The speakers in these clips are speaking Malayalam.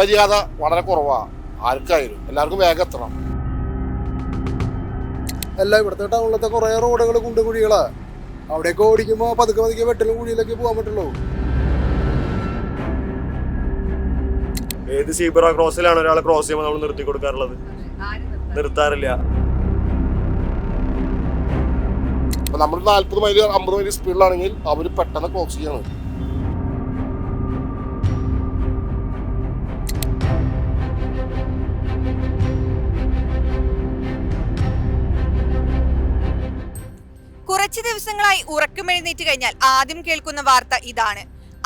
മര്യാദ വളരെ കുറവാ. ആർക്കായാലും. എല്ലാവർക്കും വേഗം എത്തണം. അല്ല ഇവിടുത്തെ ടൗണിലത്തെ കുറേ റോഡുകൾ കുണ്ടും കുഴികളാ അവിടെയൊക്കെ ഓടിക്കുമ്പോൾ പതുക്കെ പതുക്കെ വെട്ടലും കുഴിയിലൊക്കെ പോകാൻ പറ്റുള്ളൂ. ഏത് സീബ്ര ക്രോസിലാണ് ഒരാൾ ക്രോസ് ചെയ്യുമ്പോൾ നമ്മൾ നിർത്തി കൊടുക്കാറുള്ളത്? നിർത്താറില്ല. നമ്മൾ നാല്പത് മൈൽ അമ്പത് മൈൽ സ്പീഡിലാണെങ്കിൽ അവർ പെട്ടെന്ന് ക്രോസ് ചെയ്യാണ്. കുറച്ചു ദിവസങ്ങളായി ഉറക്കമെഴുന്നേറ്റ് കഴിഞ്ഞാൽ ആദ്യം കേൾക്കുന്ന വാർത്ത ഇതാണ്.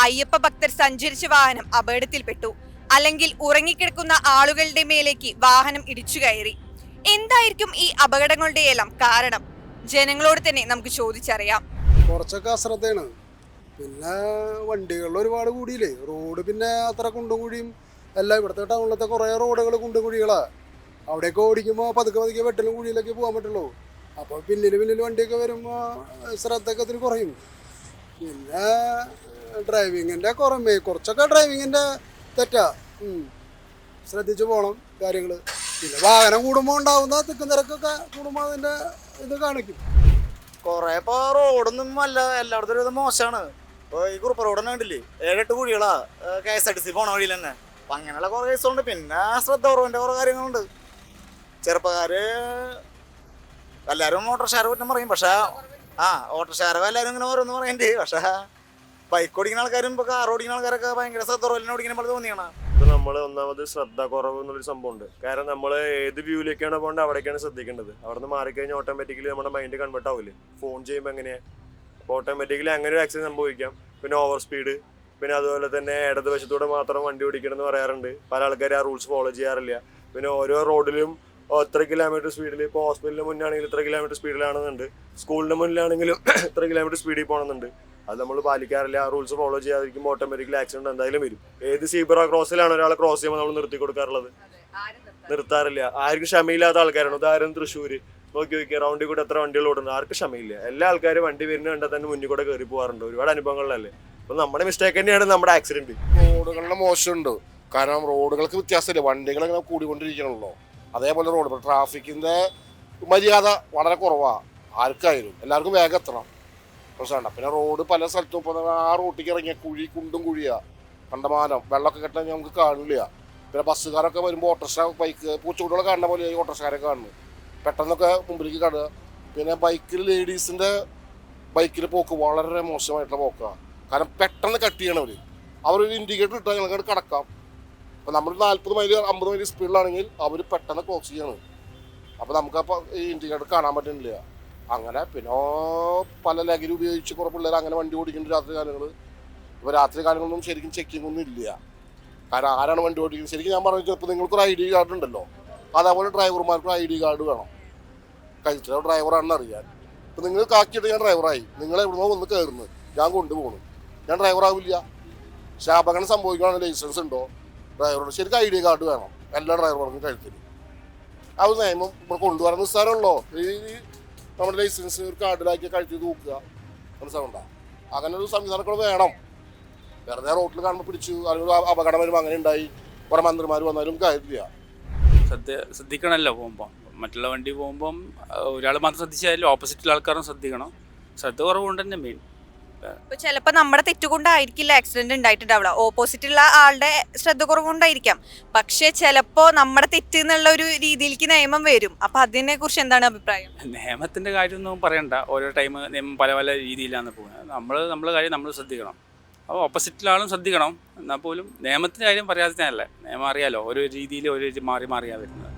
അയ്യപ്പ ഭക്തർ സഞ്ചരിച്ച വാഹനം അപകടത്തിൽപ്പെട്ടു. അല്ലെങ്കിൽ ഉറങ്ങിക്കിടക്കുന്ന ആളുകളുടെ മേലേക്ക് വാഹനം ഇടിച്ചു കയറി. എന്തായിരിക്കും ഈ അപകടങ്ങളുടെ എല്ലാം കാരണം? ജനങ്ങളോട് തന്നെ നമുക്ക് ചോദിച്ചറിയാം. കുറച്ചൊക്കെ അശ്രദ്ധയാണ്. പിന്നെ വണ്ടികളിൽ ഒരുപാട് കൂടിയില്ലേ? റോഡ് പിന്നെ അത്ര കുണ്ടും കുഴിയും എല്ലാം ഇവിടുത്തെ ടൗണിലത്തെ കുറേ റോഡുകൾ കുണ്ടും കുഴികളാണ് അവിടെയൊക്കെ ഓടിക്കുമ്പോൾ പതുക്കെ പതുക്കെ വെട്ടലും കുഴിയിലൊക്കെ പോകാൻ പറ്റുള്ളൂ. അപ്പോൾ പിന്നിൽ പിന്നിൽ വണ്ടിയൊക്കെ വരുമ്പോൾ ശ്രദ്ധയൊക്കെ ഒത്തിരി കുറയും. പിന്നെ ഡ്രൈവിങ്ങിന്റെ കുറമേ കുറച്ചൊക്കെ ഡ്രൈവിങ്ങിന്റെ തെറ്റാ. ശ്രദ്ധിച്ചു പോകണം കാര്യങ്ങൾ പിന്നെ വാഹനം കൂടുമ്പോൾ ഉണ്ടാവുന്ന തിക്കും തിരക്കൊക്കെ കൂടുമ്പോൾ അതിന്റെ ഇത് കാണിക്കും. കുറേ ഇപ്പോൾ റോഡൊന്നും അല്ല എല്ലായിടത്തും ഒരു മോശമാണ്. ഇപ്പോൾ ഈ കുറുപ്പ് റോഡ് തന്നെ ഉണ്ടല്ലേ ഏഴെട്ട് കുഴികളാ. K S R T C പോണ വഴിയിൽ തന്നെ. അപ്പം അങ്ങനെയുള്ള കുറേ കേസുകളുണ്ട്. പിന്നെ ശ്രദ്ധ കുറവിന്റെ കുറേ കാര്യങ്ങളുണ്ട്. ചെറുപ്പക്കാര് എല്ലാരും ഷെയർ കുറ്റം പറയും. പക്ഷേ ആ ഓട്ടോ ഷെയർ എല്ലാവരും ഇങ്ങനെ ഓരോന്ന് പറയണ്ടേ. പക്ഷേ ബൈക്ക് ഓടിക്കുന്ന ആൾക്കാരും ഇപ്പൊ കാർ ഓടിക്കുന്ന ആൾക്കാരൊക്കെ ഭയങ്കര ശ്രദ്ധ ഓടിക്കുന്ന പോലെ തോന്നിയാണ്. ഇത് നമ്മൾ ഒന്നാമത് ശ്രദ്ധ കുറവ് എന്നുള്ളൊരു സംഭവമുണ്ട്. കാരണം നമ്മൾ ഏത് വ്യൂവിലേക്കാണ് പോകേണ്ടത് അവിടേക്കാണ് ശ്രദ്ധിക്കേണ്ടത്. അവിടെ നിന്ന് മാറിക്കഴിഞ്ഞാൽ ഓട്ടോമാറ്റിക്കലി നമ്മുടെ മൈൻഡ് കൺവേർട്ട് ആവില്ലേ ഫോൺ ചെയ്യുമ്പോൾ എങ്ങനെയാ? അപ്പോൾ ഓട്ടോമാറ്റിക്കലി അങ്ങനെ ഒരു ആക്സിഡന്റ് സംഭവിക്കാം. പിന്നെ ഓവർ സ്പീഡ് പിന്നെ അതുപോലെ തന്നെ ഇടതുവശത്തൂടെ മാത്രം വണ്ടി ഓടിക്കണം എന്ന് പറയാറുണ്ട്. പല ആൾക്കാർ ആ റൂൾസ് ഫോളോ ചെയ്യാറില്ല. പിന്നെ ഓരോ റോഡിലും ഇത്ര കിലോമീറ്റർ സ്പീഡിൽ ഇപ്പോൾ ഹോസ്പിറ്റലിന് മുന്നാണെങ്കിൽ ഇത്ര കിലോമീറ്റർ സ്പീഡിലാണെന്നുണ്ട് സ്കൂളിന് മുന്നിലാണെങ്കിലും ഇത്ര കിലോമീറ്റർ സ്പീഡിൽ പോകണമെന്നുണ്ട് അത് നമ്മൾ പാലിക്കാറില്ല. ആ റൂൾസ് ഫോളോ ചെയ്യാതിരിക്കുമ്പോൾ ഓട്ടോമാറ്റിക്കലി ആക്സിഡന്റ് എന്തായാലും വരും. ഏത് സീബ്ര ക്രോസിലാണ് ഒരാളെ ക്രോസ് ചെയ്യുമ്പോൾ നമ്മൾ നിർത്തി കൊടുക്കാറുള്ളത്? നിർത്താറില്ല. ആർക്കും ക്ഷമയില്ലാത്ത ആൾക്കാരാണ്. ഉദാഹരണം തൃശ്ശൂർ നോക്കി നോക്കി റൗണ്ടിൽ കൂടെ എത്ര വണ്ടികൾ ഓടുന്നു ആർക്കും ക്ഷമയില്ല. എല്ലാ ആൾക്കാരും വണ്ടി വരുന്ന കണ്ടാൽ തന്നെ മുന്നിൽ കൂടെ കയറി പോകാറുണ്ട് ഒരുപാട് അനുഭവങ്ങളല്ലേ? അപ്പൊ നമ്മുടെ മിസ്റ്റേക്ക് തന്നെയാണ് നമ്മുടെ ആക്സിഡന്റ് റോഡുകളുടെ മോശമുണ്ട്. കാരണം റോഡുകൾക്ക് വ്യത്യാസമില്ല. വണ്ടികൾ ഇങ്ങനെ കൂടിക്കൊണ്ടിരിക്കണല്ലോ. അതേപോലെ റോഡ് ഇപ്പോൾ ട്രാഫിക്കിന്റെ മര്യാദ വളരെ കുറവാണ് ആർക്കായാലും. എല്ലാവർക്കും വേഗം എത്തണം. പ്രശ്നമാണ് പിന്നെ റോഡ് പല സ്ഥലത്തും ഇപ്പോൾ ആ റോട്ടിലേക്ക് ഇറങ്ങിയ കുഴി കുണ്ടും കുഴിയാണ് കണ്ടമാനം. വെള്ളമൊക്കെ കെട്ടാൻ നമുക്ക് കാണില്ല. പിന്നെ ബസ്സുകാരൊക്കെ വരുമ്പോൾ ഓട്ടോറിക്ഷ ബൈക്ക് പൂച്ചക്കുട്ടികളെ കാണുന്ന പോലെ ഓട്ടോറിക്ഷക്കാരെ കാണുന്നു. പെട്ടെന്നൊക്കെ മുമ്പിലേക്ക് കാണുക പിന്നെ ബൈക്കിൽ ലേഡീസിന്റെ ബൈക്കിൽ പോക്ക് വളരെ മോശമായിട്ടുള്ള പോക്കാണ് കാരണം പെട്ടെന്ന് കട്ട് ചെയ്യണവർ അവരൊരു ഇൻഡിക്കേറ്റർ ഇട്ടാൽ ഞങ്ങൾക്ക് കടക്കാം. അപ്പോൾ നമ്മൾ നാൽപ്പത് മൈൽ അമ്പത് മൈൽ സ്പീഡിലാണെങ്കിൽ അവർ പെട്ടെന്ന് ക്രോസ് ചെയ്യാണ്. അപ്പോൾ അപ്പൊ ഈ ഇൻഡിക്കേറ്റർ കാണാൻ പറ്റുന്നില്ല അങ്ങനെ പിന്നെ പല ലഹരി ഉപയോഗിച്ച് കുറേ പിള്ളേർ അങ്ങനെ വണ്ടി ഓടിക്കുന്ന രാത്രി കാലങ്ങൾ ഇപ്പോൾ രാത്രി കാലങ്ങളൊന്നും ശരിക്കും ചെക്കിംഗ് ഒന്നും ഇല്ല. കാരണം ആരാണ് വണ്ടി ഓടിക്കുന്നത് ശരിക്കും ഞാൻ പറഞ്ഞു ചിലപ്പോൾ നിങ്ങൾക്കൊരു ഐ ഡി കാർഡ് ഉണ്ടല്ലോ. അതേപോലെ ഡ്രൈവർമാർക്ക് ഐ ഡി കാർഡ് വേണം. കഴിച്ചിട്ട് ഡ്രൈവറാണെന്ന് അറിയാൻ. ഇപ്പം നിങ്ങൾ കാക്കിയിട്ട് ഞാൻ ഡ്രൈവറായി നിങ്ങൾ എവിടുന്നോ ഒന്ന് കയറുന്നത് ഞാൻ കൊണ്ടുപോകണം ഞാൻ ഡ്രൈവറാവില്ല പക്ഷെ അപകടം സംഭവിക്കുകയാണെങ്കിൽ ലൈസൻസ് ഉണ്ടോ? ഡ്രൈവറോട് ശരിക്കും ഐ ഡി കാർഡ് വേണം. എല്ലാ ഡ്രൈവർമാർക്കും കഴുത്തിൽ അത് നിയമം ഇവിടെ കൊണ്ടുവരാൻ നിസ്സാരമുള്ളോ ഈ നമ്മുടെ ലൈസൻസ് ഒരു കാർഡിലാക്കി കഴുത്തി തൂക്കുക. മനസ്സിലാവണ്ട അങ്ങനെ ഒരു സംവിധാനങ്ങൾ വേണം. വെറുതെ റോട്ടിൽ കാണുമ്പോൾ പിടിച്ചു അല്ലെങ്കിൽ അപകടം വരുമ്പോൾ അങ്ങനെ ഉണ്ടായി. കുറെ മന്ത്രിമാർ വന്നാലും കാര്യമില്ല. ശ്രദ്ധ ശ്രദ്ധിക്കണമല്ലോ പോകുമ്പോൾ മറ്റുള്ള വണ്ടി പോകുമ്പം ഒരാൾ മാത്രം ശ്രദ്ധിച്ചാലും ഓപ്പോസിറ്റുള്ള ആൾക്കാരും ശ്രദ്ധിക്കണം. ശ്രദ്ധ കുറവുകൊണ്ട് തന്നെ മെയിൻ ഇപ്പൊ ചിലപ്പോ നമ്മുടെ തെറ്റുകൊണ്ടായിരിക്കില്ല ആക്സിഡന്റ് ഉണ്ടായിട്ടുണ്ടാവുക ഓപ്പോസിറ്റുള്ള ആളുടെ ശ്രദ്ധ കുറവുകൊണ്ടായിരിക്കാം. പക്ഷെ ചിലപ്പോ നമ്മുടെ തെറ്റ് എന്നുള്ള ഒരു രീതിയിലേക്ക് നിയമം വരും. അപ്പൊ അതിനെ കുറിച്ച് എന്താണ് അഭിപ്രായം? നിയമത്തിന്റെ കാര്യമൊന്നും പറയണ്ട. ഓരോ ടൈം നിയമം പല പല രീതിയിലാണ് പോകുന്നത്. നമ്മൾ നമ്മളെ കാര്യം നമ്മൾ ശ്രദ്ധിക്കണം. അപ്പോൾ ഓപ്പോസിറ്റിലാളും ശ്രദ്ധിക്കണം. എന്നാൽ പോലും നിയമത്തിന്റെ കാര്യം പറയാതെ തന്നെയല്ല നിയമം അറിയാലോ. ഓരോ രീതിയിൽ ഓരോ മാറി മാറിയാണ് വരുന്നത്.